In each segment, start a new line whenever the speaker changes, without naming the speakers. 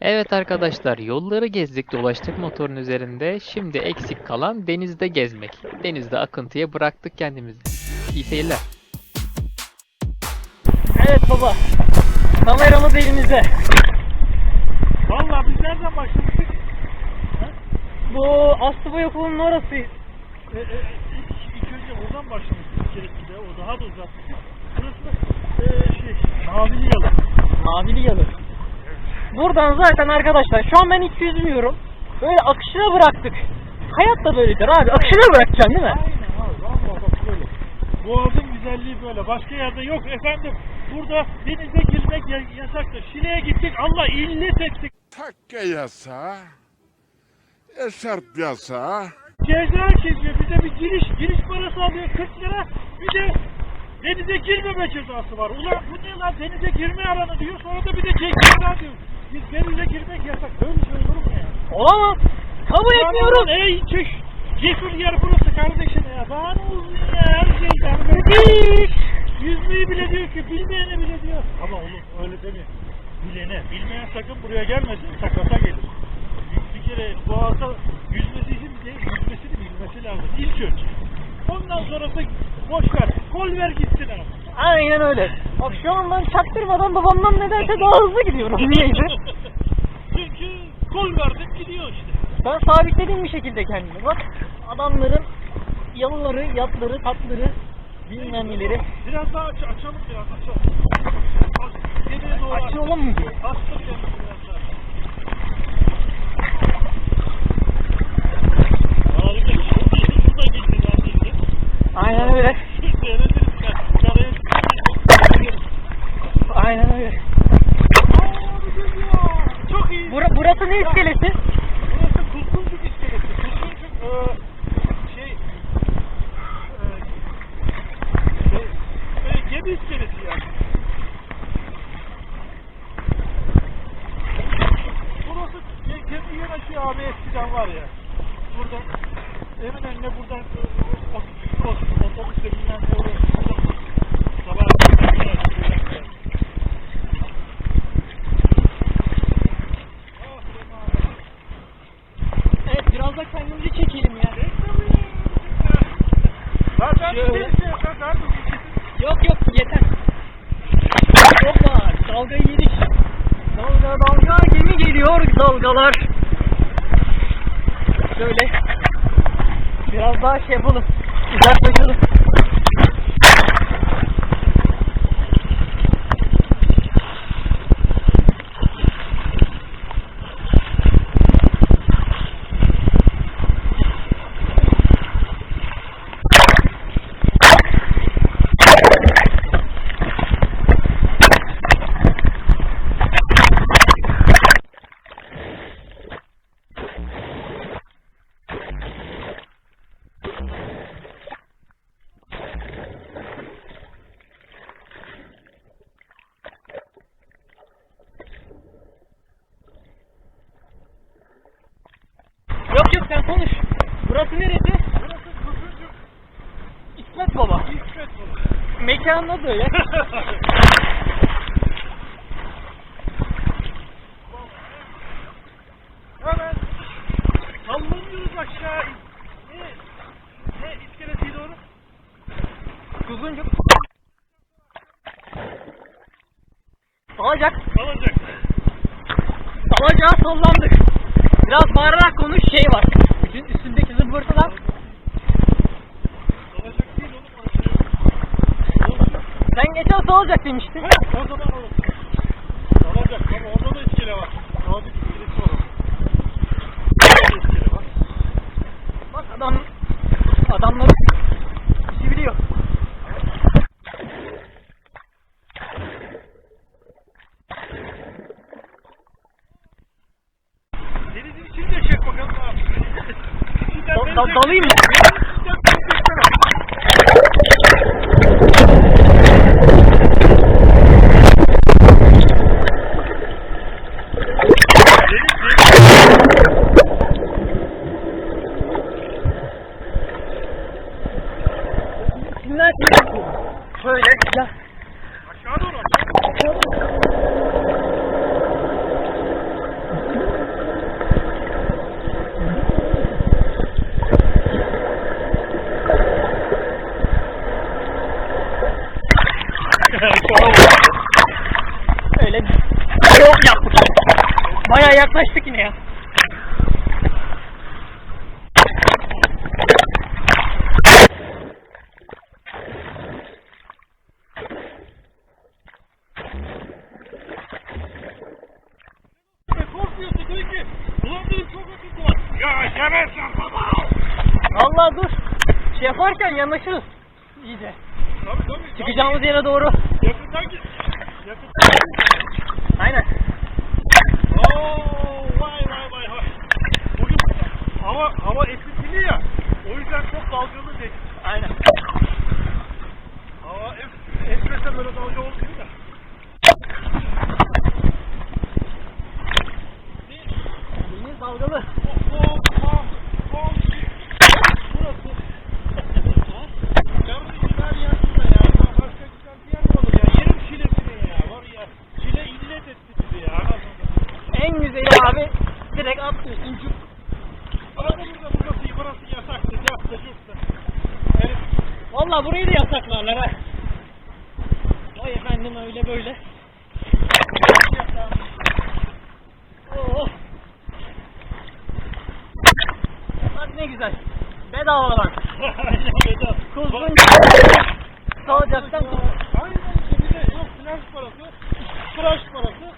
Evet arkadaşlar yolları gezdik dolaştık motorun üzerinde. Şimdi eksik kalan denizde gezmek. Denizde akıntıya bıraktık kendimizi. İyi seyirler.
Evet baba. Kameramız elimizde.
Valla biz nereden başlamıştık?
Bu Aslıboy okulunun orası.
E, e, ilk, ilk önce oradan başlamıştık Kerekli'de. O daha da uzattık. Burası da e, şey, Mavili Yalı.
Mavili yalı. Buradan zaten arkadaşlar şu an ben hiç yüzmüyorum. Böyle akışına bıraktık. Hayat da böyledir abi. Akışına bırakacaksın değil mi?
Aynen abi. Valla bak böyle. Boğazın güzelliği böyle. Başka yerde yok efendim. Burada denize girmek ya- yasaktır. Şile'ye gittik. Allah illet ettik.
Takke yasağı, eşarp yasağı,
Ceza kesiyor. Bir de bir giriş giriş parası alıyor 40 lira. Bir de denize girmeme cezası var. Ulan bu ne lan denize girme alanı diyor. Sonra da bir de ceza diyor. Biz denize girmek yasak. Böyle şey olur mu ya?
Olamaz. Kabul etmiyoruz.
Ey çüş. Cesur yer burası kardeşim ya. Daha ne uzun ya her şeyden.
Hiç.
Yüzmeyi bile diyor ki bilmeyene bile diyor. Ama oğlum öyle deme. Bilene. Bilmeyen sakın buraya gelmesin. Sakata gelir. Bir, bir kere boğazda yüzmesi için de yüzmesini bilmesi lazım. İlk önce. Ondan sonrası boş ver. Kol ver gitsin abi.
Aynen öyle. Bak şu an ben çaktırmadan babamdan nedense daha hızlı gidiyorum. Niyeyse.
Çünkü kol verdim gidiyor işte.
Ben sabitlediğim bir şekilde kendimi. Bak adamların yalıları, yatları, tatları, bilmem neleri.
Biraz daha aç, açalım biraz açalım. Geriye doğru aç.
Açılalım mı diye.
Astır kendini biraz daha. Harika. Çok iyi. Bu da gitti lan şimdi.
Aynen öyle.
Seyrederiz. Karaya çıkıyoruz.
Aynen öyle.
Aa, bu güzel. Çok iyi.
Bura, burası ne iskelesi?
Burası Kuzguncuk iskelesi. Kuzguncuk eee, şey eee, şey, böyle gemi iskelesi yani. Burası ge- gemi yanaşı abi eskiden var ya. Buradan Eminönü'ne buradan eee, ot- ot- otobüsle bilmem ne oluyor. Buradan sabah
Evet biraz kendimizi çekelim ya.
Şey şey.
Yok yok yeter. Hoppa dalgayı yedik. Dalga dalga gemi geliyor dalgalar. Şöyle. Biraz daha şey yapalım. Uzaklaşalım. Yok yok sen konuş. Burası neresi?
Burası Kuzguncuk
İsmet Baba.
İsmet burası.
Mekanın adı öyle.
Hemen sallanıyoruz aşağı. Ne? Ne iskeletiyle doğru?
Kuzuncuk. Salacak.
Alacak.
Salacağı sallandık. Biraz bağırarak konuş şey var.
Alacak.
Sen geçen salacak demiştin.
O zaman olur. Alacak ama orada da iskele var. Sadık iskelesi var.
Bak adam adamlar ¡Solido! Öyle
yok yaptık.
Bayağı yaklaştık yine ya. Valla dur. Şey yaparken yanaşırız. İyice.
Tabii tabii.
Çıkacağımız yere doğru.
Yakından git. Yakından git.
Aynen.
Oo, vay vay vay vay. Bugün hava hava esintili ya. O yüzden çok dalgalı değil.
Aynen.
Hava es, esmese böyle dalga olmuyor da.
Deniz dalgalı.
Oh, oh, oh, oh. Burası. Yarın güzel yer burada ya. Daha Başka güzel bir yer mi olur ya? Yerim Şile'sini ya. Var ya. Şile illet etti bizi ya. Anasını.
En güzeli abi direkt atlıyorsun. Cuk.
Burası burada burası burası yasaktı. Yaptı yurtta. Herif
Valla burayı da yasaklarlar ha. Vay efendim öyle böyle. Oh. Bak ne güzel. Bedava lan.
Bedava.
Kuzgun. Salacaktan kuz.
Aynen bir de yok plaj parası, tıraş parası,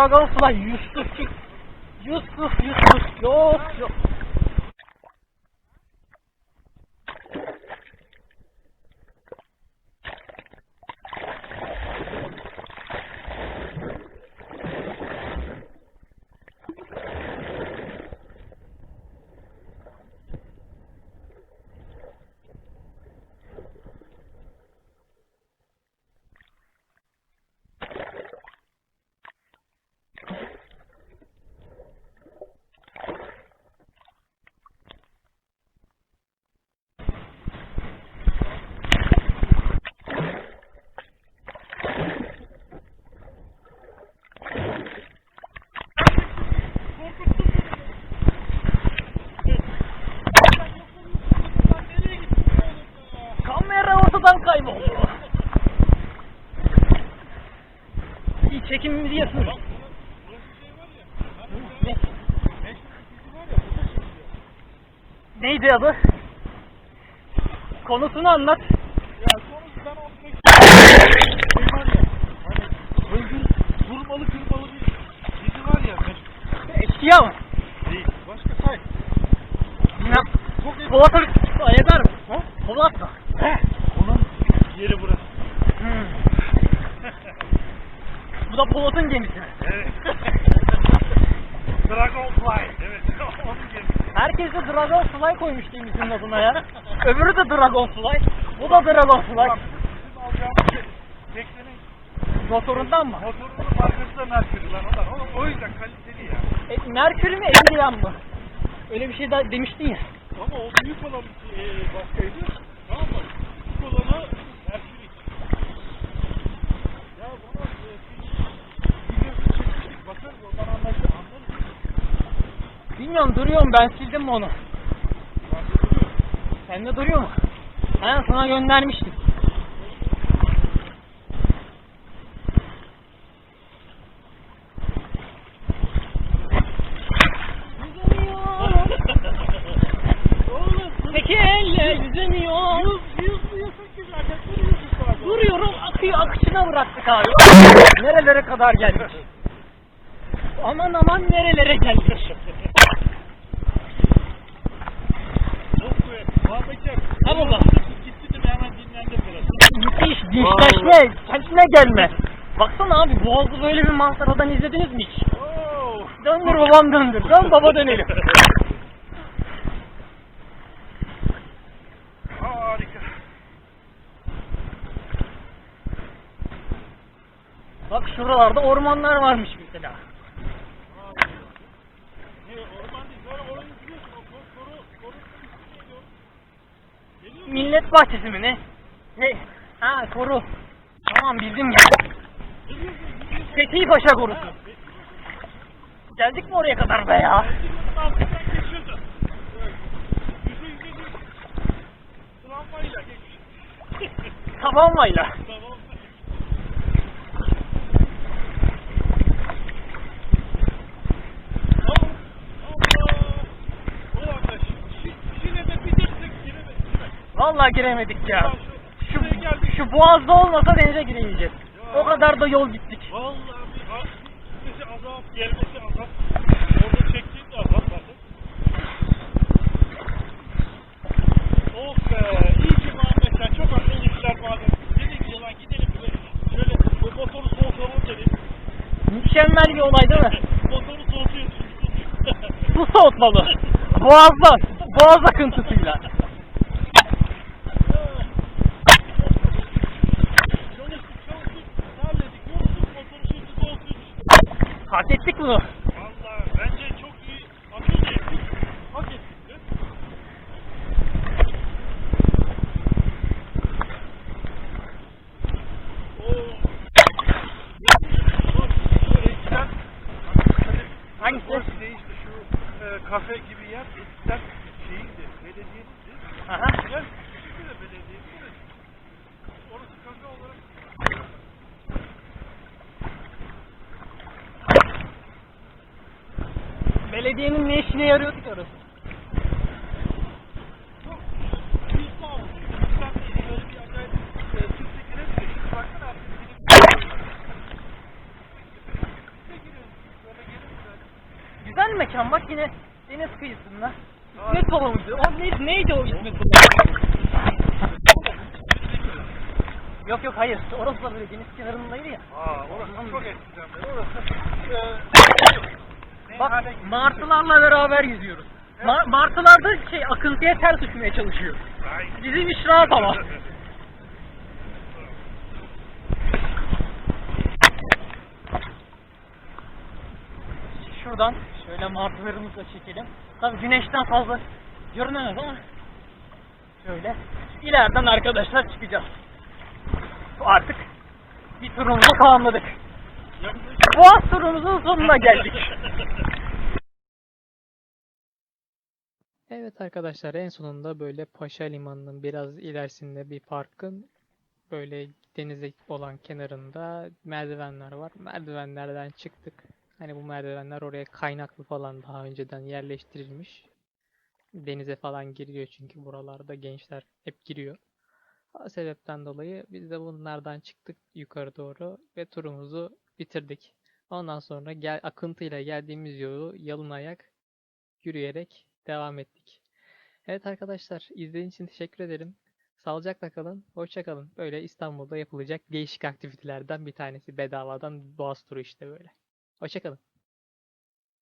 刚
刚是吧？有丝，有丝，有丝，有有。Çekimimizi yapıyoruz. Ne? Neydi adı? Konusunu anlat.
ya sonra ben o şey var ya. Hani öldür, vurmalı kırmalı bir dizi var ya. meşhur.
Eşkıya mı?
Değil. Başka say.
Bilmem. Polat'a yazar mı?
Ha?
Polat mı?
Onun yeri burası.
Hmm. Bu da Polat'ın gemisi. mi?
Evet. Dragonfly. Evet. Onun gemisi.
Herkes de Dragonfly koymuş gemisinin adına ya. Öbürü de Dragonfly. Bu da Dragonfly.
Bizim alacağımız şey, teknenin
Motorundan mı?
motorunun markası da Mercury lan. O, o yüzden kaliteli ya.
E, Merkür mü Emilian mı? Öyle bir şey daha demiştin ya.
Ama o büyük olan e, başkaydı. Tamam mı? Küçük olanı
Bilmiyorum duruyorum ben sildim mi onu?
Ben de
duruyor mu? Ha sana göndermiştim. Peki elle yüzemiyor.
yüz yüz zaten.
Duruyorum akıyor akışına bıraktık abi. Nerelere kadar geldik? Aman aman nerelere üstüne gelme. Baksana abi Boğaz'ı böyle bir manzaradan izlediniz mi hiç?
Oo.
Döndür babam döndür. Dön baba dönelim.
Harika.
Bak şuralarda ormanlar varmış mesela. Millet bahçesi mi ne? Ne? Ha koru. Tamam bildim ya. Fethi Paşa korusu. Geldik mi oraya kadar be ya?
Tramvayla.
Vallahi giremedik ya.
Ulan şu-
Şu,
şuraya geldik.
şu boğazda olmasa denize giremeyeceğiz. O kadar da yol gittik.
Vallahi bir azap, gelmesi azap. Orada çektiğim de azap zaten. Of be, iyi ki Muhammed sen çok akıllı işler madem. Dedik ki lan gidelim de şöyle bu motoru soğutalım dedik.
Mükemmel bir olay değil mi?
Motoru soğutuyoruz.
Su soğutmalı. Boğazdan. Boğaz akıntısıyla.
Çalıştık çalıştık. Halledik. Yorulduk motoru şimdi soğutuyoruz.
Hak ettik bunu.
Valla bence çok iyi. Akıllı ettik. Hak ettik de. Oo. Şu eskiden
Hangisi?
Orası değişti şu e, kafe gibi yer eskiden şeyindi, belediyenindi.
Aha.
Gel, şimdi de belediyenin de. Orası kafe olarak
Belediyenin ne işine yarıyordu ki orası?
çok keyifli oldu. İnsan böyle bir acayip e, Türkçe giremiyor. Şimdi baksana artık gidip Türkçe giriyoruz. Böyle gelince.
Güzel mekan bak yine deniz kıyısında. İsmet Baba mıydı? O neydi, neydi o İsmet Baba? Yok yok hayır. Orası da böyle deniz kenarındaydı ya.
Aa, orası çok eskiden beri. Orası e,
Bak martılarla beraber yüzüyoruz. Ma- martılar da şey akıntıya ters uçmaya çalışıyor. Bizim iş rahat ama. şöyle martılarımızı da çekelim. Tabi güneşten fazla görünemez ama şöyle ileriden arkadaşlar çıkacağız. Artık bir turumuzu tamamladık. Boğaz turumuzun sonuna geldik.
Evet arkadaşlar en sonunda böyle Paşa Limanı'nın biraz ilerisinde bir parkın böyle denize olan kenarında merdivenler var. Merdivenlerden çıktık. Hani bu merdivenler oraya kaynaklı falan daha önceden yerleştirilmiş. Denize falan giriyor çünkü buralarda gençler hep giriyor. O sebepten dolayı biz de bunlardan çıktık yukarı doğru ve turumuzu bitirdik. Ondan sonra gel akıntıyla geldiğimiz yolu yalın ayak yürüyerek devam ettik. Evet arkadaşlar izlediğiniz için teşekkür ederim. Sağlıcakla kalın, hoşça kalın. Böyle İstanbul'da yapılacak değişik aktivitelerden bir tanesi bedavadan boğaz turu işte böyle. Hoşça kalın.